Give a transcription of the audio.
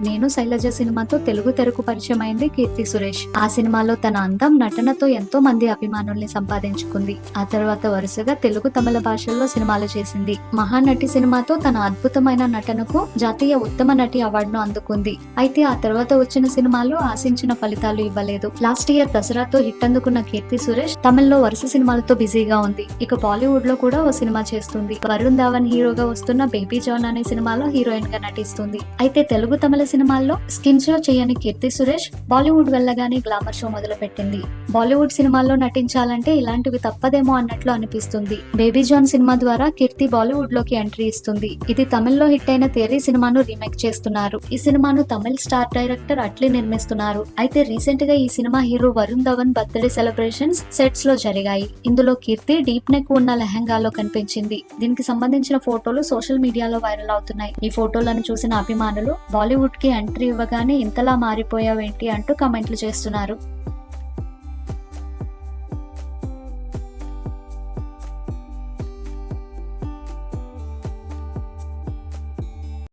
నేను శైలజ సినిమాతో తెలుగు తెరకు పరిచయం అయింది కీర్తి సురేష్. ఆ సినిమాలో తన అందం నటనతో ఎంతో మంది అభిమానుల్ని సంపాదించుకుంది. ఆ తర్వాత వరుసగా తెలుగు తమిళ భాషల్లో సినిమాలు చేసింది. మహానటి సినిమాతో తన అద్భుతమైన నటనకు జాతీయ ఉత్తమ నటి అవార్డును అందుకుంది. అయితే ఆ తర్వాత వచ్చిన సినిమాలు ఆశించిన ఫలితాలు ఇవ్వలేదు. లాస్ట్ ఇయర్ దసరాతో హిట్ అందుకున్న కీర్తి సురేష్ తమిళ్ళో వరుస సినిమాలతో బిజీగా ఉంది. ఇక బాలీవుడ్లో కూడా ఓ సినిమా చేస్తుంది. వరుణ్ ధావన్ హీరోగా వస్తున్న బేబీ జాన్ అనే సినిమాలో హీరోయిన్గా నటిస్తుంది. అయితే తెలుగు తమిళ సినిమాల్లో స్కిన్ షో చేయని కీర్తి సురేష్ బాలీవుడ్ వెళ్ళగానే గ్లామర్ షో మొదలు పెట్టింది బాలీవుడ్ సినిమాల్లో నటించాలంటే ఇలాంటివి తప్పదేమో అన్నట్లు అనిపిస్తుంది. బేబీ జాన్ సినిమా ద్వారా కీర్తి బాలీవుడ్లోకి ఎంట్రీ ఇస్తుంది. ఇది తమిళ్ళో హిట్ అయిన తేరీ సినిమాను రీమేక్ చేస్తున్నారు. ఈ సినిమాను తమిళ్ స్టార్ డైరెక్టర్ అట్లీ నిర్మిస్తున్నారు. అయితే రీసెంట్గా ఈ cinema hero Varun Dhawan birthday celebrations సెట్స్లో జరిగాయి. ఇందులో కీర్తి డీప్ నెక్ ఉన్న లెహంగాలో కనిపించింది. దీనికి సంబంధించిన ఫోటోలు సోషల్ మీడియాలో వైరల్ అవుతున్నాయి. ఈ ఫోటోలను చూసిన అభిమానులు బాలీవుడ్ కి ఎంట్రీ ఇవ్వగానే ఇంతలా మారిపోయావేంటి అంటూ కమెంట్లు చేస్తున్నారు.